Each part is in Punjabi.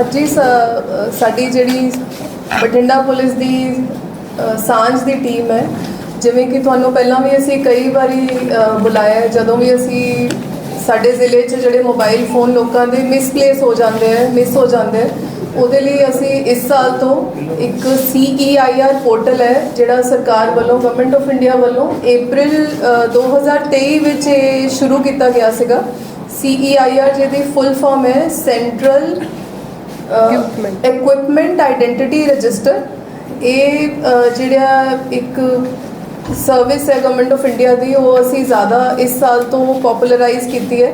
ਅੱਜ ਹੀ ਸਾ- ਸਾਡੀ ਜਿਹੜੀ ਬਠਿੰਡਾ ਪੁਲਿਸ ਦੀ ਸਾਂਝ ਦੀ ਟੀਮ ਹੈ ਜਿਵੇਂ ਕਿ ਤੁਹਾਨੂੰ ਪਹਿਲਾਂ ਵੀ ਅਸੀਂ ਕਈ ਵਾਰੀ ਬੁਲਾਇਆ ਜਦੋਂ ਵੀ ਅਸੀਂ ਸਾਡੇ ਜ਼ਿਲ੍ਹੇ 'ਚ ਜਿਹੜੇ ਮੋਬਾਈਲ ਫੋਨ ਲੋਕਾਂ ਦੇ ਮਿਸਪਲੇਸ ਹੋ ਜਾਂਦੇ ਹੈ ਮਿਸ ਹੋ ਜਾਂਦੇ ਹੈ ਉਹਦੇ ਲਈ ਅਸੀਂ ਇਸ ਸਾਲ ਤੋਂ ਇੱਕ CEIR ਪੋਰਟਲ ਹੈ ਜਿਹੜਾ ਸਰਕਾਰ ਵੱਲੋਂ ਗਵਰਨਮੈਂਟ ਆਫ ਇੰਡੀਆ ਵੱਲੋਂ April ਅ, 2023 ਵਿੱਚ ਇਹ ਸ਼ੁਰੂ ਕੀਤਾ ਗਿਆ ਸੀਗਾ। CEIR ਜਿਹਦੀ ਫੁੱਲ ਫਾਰਮ ਹੈ ਸੈਂਟਰਲ ਇਕਵਿਪਮੈਂਟ ਆਇਡੈਂਟੀਟੀ ਰਜਿਸਟਰ ਇਹ ਜਿਹੜਾ ਇੱਕ ਸਰਵਿਸ ਹੈ ਗਵਰਨਮੈਂਟ ਆਫ ਇੰਡੀਆ ਦੀ, ਉਹ ਅਸੀਂ ਜ਼ਿਆਦਾ ਇਸ ਸਾਲ ਤੋਂ ਪਪੂਲਰਾਈਜ਼ ਕੀਤੀ ਹੈ।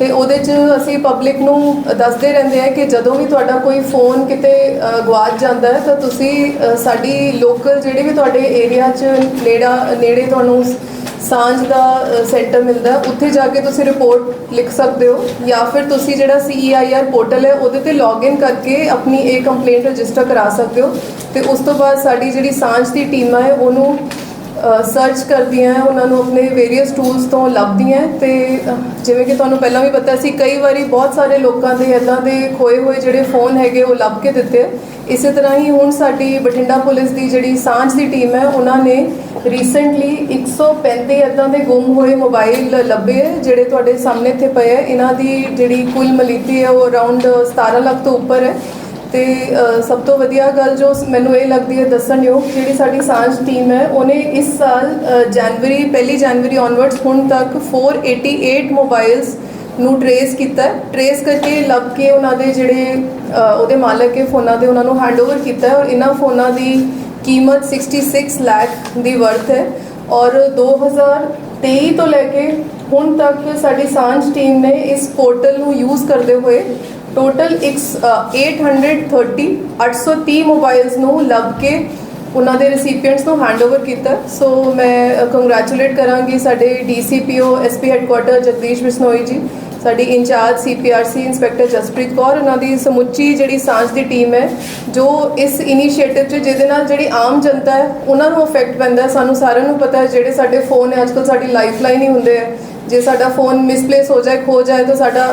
ਤੇ ਉਹਦੇ 'ਚ ਅਸੀਂ ਪਬਲਿਕ ਨੂੰ ਦੱਸਦੇ ਰਹਿੰਦੇ ਆ ਕਿ ਜਦੋਂ ਵੀ ਤੁਹਾਡਾ ਕੋਈ ਫੋਨ ਕਿਤੇ ਅ, ਗਵਾਚ ਜਾਂਦਾ ਹੈ ਤਾਂ ਤੁਸੀਂ ਸਾਡੀ ਲੋਕਲ ਜਿਹੜੀ ਵੀ ਤੁਹਾਡੇ ਏਰੀਆ 'ਚ ਨੇੜਾ ਨੇੜੇ ਤੁਹਾਨੂੰ ਸਾਂਝ ਦਾ ਸੈਂਟਰ ਮਿਲਦਾ ਉੱਥੇ ਜਾ ਕੇ ਤੁਸੀਂ ਰਿਪੋਰਟ ਲਿਖ ਸਕਦੇ ਹੋ ਜਾਂ ਫਿਰ ਤੁਸੀਂ ਜਿਹੜਾ CEIR ਪੋਰਟਲ ਹੈ ਉਹਦੇ ਤੇ ਲੌਗਇਨ ਕਰਕੇ ਆਪਣੀ ਇਹ ਕੰਪਲੇਂਟ ਰਜਿਸਟਰ ਕਰਾ ਸਕਦੇ ਹੋ ਤੇ ਉਸ ਤੋਂ ਬਾਅਦ ਸਾਡੀ ਜਿਹੜੀ ਸਾਂਝ ਦੀ ਟੀਮਾਂ ਹੈ ਉਹਨੂੰ ਸਰਚ ਕਰਦੀਆਂ ਹੈ ਉਹਨਾਂ ਨੂੰ ਆਪਣੇ ਵੇਰੀਅਸ ਟੂਲਸ ਤੋਂ ਲੱਭਦੀਆਂ ਹੈ ਤੇ ਜਿਵੇਂ ਕਿ ਤੁਹਾਨੂੰ ਪਹਿਲਾਂ ਵੀ ਪਤਾ ਸੀ ਕਈ ਵਾਰੀ ਬਹੁਤ ਸਾਰੇ ਲੋਕਾਂ ਦੇ ਇਦਾਂ ਦੇ ਖੋਏ ਹੋਏ ਜਿਹੜੇ ਫੋਨ ਹੈਗੇ ਉਹ ਲੱਭ ਕੇ ਦਿੱਤੇ। ਇਸੇ ਤਰ੍ਹਾਂ ਹੀ ਹੁਣ ਸਾਡੀ ਬਠਿੰਡਾ ਪੁਲਿਸ ਦੀ ਜਿਹੜੀ ਸਾਂਝ ਦੀ ਟੀਮ ਹੈ ਉਹਨਾਂ ਨੇ ਰੀਸੈਂਟਲੀ 135 ਇਦਾਂ ਦੇ ਗੁੰਮ ਹੋਏ ਮੋਬਾਈਲ ਲੱਭੇ ਹੈ, ਜਿਹੜੇ ਤੁਹਾਡੇ ਸਾਹਮਣੇ ਇੱਥੇ ਪਏ ਹੈ ਇਹਨਾਂ ਦੀ ਜਿਹੜੀ ਕੁੱਲ ਮਲੀਤੀ ਹੈ ਉਹ ਅਰਾਊਂਡ 17 ਲੱਖ ਤੋਂ ਉੱਪਰ ਹੈ। ਤੇ ਸਭ ਤੋਂ ਵਧੀਆ ਗੱਲ ਜੋ ਮੈਨੂੰ ਇਹ ਲੱਗਦੀ ਹੈ ਦੱਸਣਯੋਗ ਜਿਹੜੀ ਸਾਡੀ ਸਾਂਝ ਟੀਮ ਹੈ ਉਹਨੇ ਇਸ ਸਾਲ ਅ, ਜਨਵਰੀ ਪਹਿਲੀ ਜਨਵਰੀ ਔਨਵਰਡਸ ਹੁਣ ਤੱਕ 488 ਮੋਬਾਈਲਸ ਨੂੰ ਟਰੇਸ ਕੀਤਾ ਟਰੇਸ ਕਰਕੇ ਲੱਭ ਕੇ ਉਹਨਾਂ ਦੇ ਜਿਹੜੇ ਉਹਦੇ ਮਾਲਕ ਹੈ ਫੋਨਾਂ ਦੇ ਉਹਨਾਂ ਨੂੰ ਹੈਂਡਓਵਰ ਕੀਤਾ ਔਰ ਇਹਨਾਂ ਫੋਨਾਂ ਦੀ ਕੀਮਤ 66 ਲੱਖ ਦੀ ਵਰਥ ਹੈ। ਔਰ 2023 ਤੋਂ ਲੈ ਕੇ ਹੁਣ ਤੱਕ ਸਾਡੀ ਸਾਂਝ ਟੀਮ ਨੇ ਇਸ ਪੋਰਟਲ ਨੂੰ ਯੂਜ਼ ਕਰਦੇ ਹੋਏ ਟੋਟਲ 830 830 ਮੋਬਾਈਲਸ ਨੂੰ ਲੱਭ ਕੇ ਉਹਨਾਂ ਦੇ ਰੈਸੀਪੀਐਂਟਸ ਨੂੰ ਹੈਂਡਓਵਰ ਕੀਤਾ। ਸੋ ਮੈਂ ਕੰਗ੍ਰੈਚੁਲੇਟ ਕਰਾਂਗੀ ਸਾਡੇ DCPO SP headquarter Jagdish Bishnoi ji, ਸਾਡੀ incharge CPRC inspector Jaspreet Kaur, ਉਹਨਾਂ ਦੀ ਸਮੁੱਚੀ ਜਿਹੜੀ ਸਾਂਝ ਦੀ ਟੀਮ ਹੈ, ਜੋ ਇਸ ਇਨੀਸ਼ੀਏਟਿਵ 'ਚ, ਜਿਹਦੇ ਨਾਲ ਜਿਹੜੀ ਆਮ ਜਨਤਾ ਹੈ, ਉਹਨਾਂ ਨੂੰ ਅਫੈਕਟ ਪੈਂਦਾ। ਸਾਨੂੰ ਸਾਰਿਆਂ ਨੂੰ ਪਤਾ ਹੈ, ਜਿਹੜੇ ਸਾਡੇ ਫੋਨ ਹੈ ਅੱਜਕੱਲ ਸਾਡੀ ਲਾਈਫਲਾਈਨ ਹੀ ਹੁੰਦੇ ਹੈ ਜੇ ਸਾਡਾ ਫੋਨ ਮਿਸਪਲੇਸ ਹੋ ਜਾਏ, ਖੋ ਜਾਏ, ਤਾਂ ਸਾਡਾ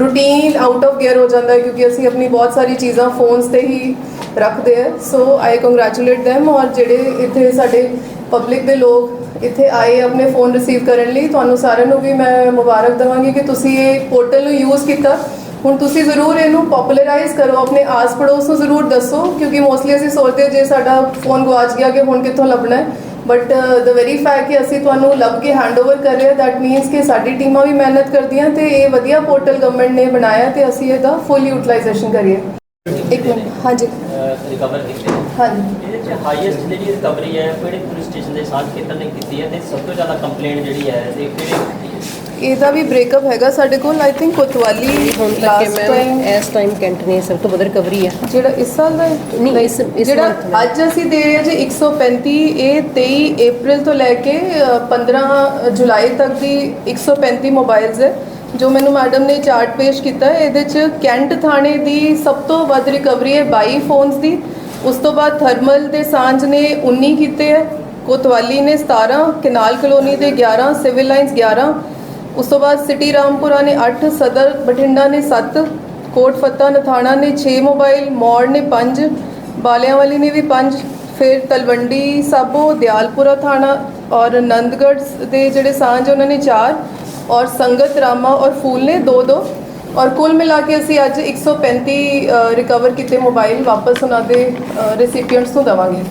ਰੂਟੀਨ ਆਊਟ ਆਫ ਗੇਅਰ ਹੋ ਜਾਂਦਾ ਹੈ ਕਿਉਂਕਿ ਅਸੀਂ ਆਪਣੀ ਬਹੁਤ ਸਾਰੀ ਚੀਜ਼ਾਂ ਫੋਨਸ ਤੇ ਹੀ ਰੱਖਦੇ ਆ ਸੋ ਆਈ ਕੰਗ੍ਰੈਚੁਲੇਟ them ਔਰ ਜਿਹੜੇ ਇੱਥੇ ਸਾਡੇ ਪਬਲਿਕ ਦੇ ਲੋਕ ਇੱਥੇ ਆਏ ਆਪਣੇ ਫੋਨ ਰਿਸੀਵ ਕਰਨ ਲਈ, ਤੁਹਾਨੂੰ ਸਾਰਿਆਂ ਨੂੰ ਵੀ ਮੈਂ ਮੁਬਾਰਕ ਦਵਾਂਗੀ ਕਿ ਤੁਸੀਂ ਇਹ ਪੋਰਟਲ ਨੂੰ ਯੂਜ਼ ਕੀਤਾ। ਹੁਣ ਤੁਸੀਂ ਜ਼ਰੂਰ ਇਹਨੂੰ ਪਪੂਲਰਾਈਜ਼ ਕਰੋ, ਆਪਣੇ ਆਸ ਪੜੋਸ ਨੂੰ ਜ਼ਰੂਰ ਦੱਸੋ, ਕਿਉਂਕਿ ਮੋਸਟਲੀ ਅਸੀਂ ਸੋਚਦੇ ਜੇ ਸਾਡਾ ਫੋਨ ਗਵਾਚ ਗਿਆ ਕਿ ਹੁਣ ਕਿੱਥੋਂ ਲੱਭਣਾ ਹੈ। ਬਟ ਦ ਵੈਰੀ ਫੈਕਟ ਕਿ ਅਸੀਂ ਤੁਹਾਨੂੰ ਲੱਭ ਕੇ ਹੈਂਡਓਵਰ ਕਰ ਰਹੇ ਹਾਂ ਦੈਟ ਮੀਨਸ ਕਿ ਸਾਡੀ ਟੀਮਾਂ ਵੀ ਮਿਹਨਤ ਕਰਦੀਆਂ ਤੇ ਇਹ ਵਧੀਆ ਪੋਰਟਲ ਗਵਰਨਮੈਂਟ ਨੇ ਬਣਾਇਆ ਤੇ ਅਸੀਂ ਇਹਦਾ ਫੁੱਲ ਯੂਟਿਲਾਈਜੇਸ਼ਨ ਕਰੀਏ। ਇੱਕ ਮਿੰਟ ਹਾਂਜੀ। ਰਿਕਵਰ ਕੀਤੇ। ਹਾਂਜੀ। ਇਹਦੇ ਚ ਹਾਈਐਸਟ ਜਿਹੜੀ ਰਿਕਵਰੀ ਹੈ ਕਿਹੜੇ ਪੁਲਿਸ ਸਟੇਸ਼ਨ ਦੇ ਸਾਥ ਖੇਤਰ ਨੇ ਕੀਤੀ ਹੈ ਤੇ ਸਭ ਤੋਂ ਜ਼ਿਆਦਾ ਕੰਪਲੇਂਟ ਜਿਹੜੀ ਹੈ ਤੇ ਕਿਹੜੇ ਇਹਦਾ ਵੀ ਬ੍ਰੇਕਅਪ ਹੈਗਾ ਸਾਡੇ ਕੋਲ ਆਈ ਥਿੰਕ ਕੋਤਵਾਲੀ ਹੁਣ ਤੱਕ ਮੈਂ ਟਾਈਮ ਇਸ ਟਾਈਮ ਕੈਂਟ ਨੇ ਸਭ ਤੋਂ ਵੱਧ ਰਿਕਵਰੀ ਆ ਜਿਹੜਾ ਇਸ ਸਾਲ ਦਾ ਹੈ? ਨਹੀਂ, ਇਸ- ਇਸ ਜਿਹੜਾ month ਦਾ। ਅੱਜ ਅਸੀਂ ਦੇ ਰਹੇ ਹਾਂ ਜੀ 135 ਇਹ 23 April ਤੋਂ ਲੈ ਕੇ ਅ, 15 ਜੁਲਾਈ ਤੱਕ ਦੀ 135 ਮੋਬਾਈਲਸ ਹੈ ਜੋ ਮੈਨੂੰ ਮੈਡਮ ਨੇ ਚਾਰਟ ਪੇਸ਼ ਕੀਤਾ ਹੈ ਇਹਦੇ ਚ ਕੈਂਟ ਥਾਣੇ ਦੀ ਸਭ ਤੋਂ ਵੱਧ ਰਿਕਵਰੀ ਹੈ 22 ਫੋਨਸ ਦੀ ਉਸ ਤੋਂ ਬਾਅਦ ਥਰਮਲ ਦੇ ਸਾਂਝ ਨੇ 19 ਕੀਤੇ ਹੈ ਕੋਤਵਾਲੀ ਨੇ 17 ਕਨਾਲ ਕਲੋਨੀ ਦੇ 11 ਸਿਵਲ ਲਾਈਨਸ 11 ਉਸ ਤੋਂ ਬਾਅਦ ਸਿਟੀ ਰਾਮਪੁਰਾ ਨੇ 8 ਸਦਰ, ਬਠਿੰਡਾ ਨੇ 7 ਕੋਟ ਫੱਤਾ, ਨਥਾਣਾ ਨੇ 6 ਮੋਬਾਈਲ, ਮੌੜ ਨੇ 5 ਬਾਲਿਆਂਵਾਲੀ ਨੇ ਵੀ 5 ਫਿਰ ਤਲਵੰਡੀ ਸਾਬੋ, ਦਿਆਲਪੁਰਾ ਥਾਣਾ ਔਰ ਨੰਦਗੜ੍ਹ ਦੇ ਜਿਹੜੇ ਸਾਂਝ ਉਹਨਾਂ ਨੇ 4 ਔਰ ਸੰਗਤ, ਰਾਮਾ ਔਰ ਫੂਲ ਨੇ 2 2 ਔਰ ਕੁੱਲ ਮਿਲਾ ਕੇ ਅਸੀਂ ਅੱਜ 135 ਰਿਕਵਰ ਕੀਤੇ ਮੋਬਾਈਲ ਵਾਪਸ ਉਹਨਾਂ ਦੇ ਰੈਸਿਪੀਐਂਟਸ ਨੂੰ ਦੇਵਾਂਗੇ।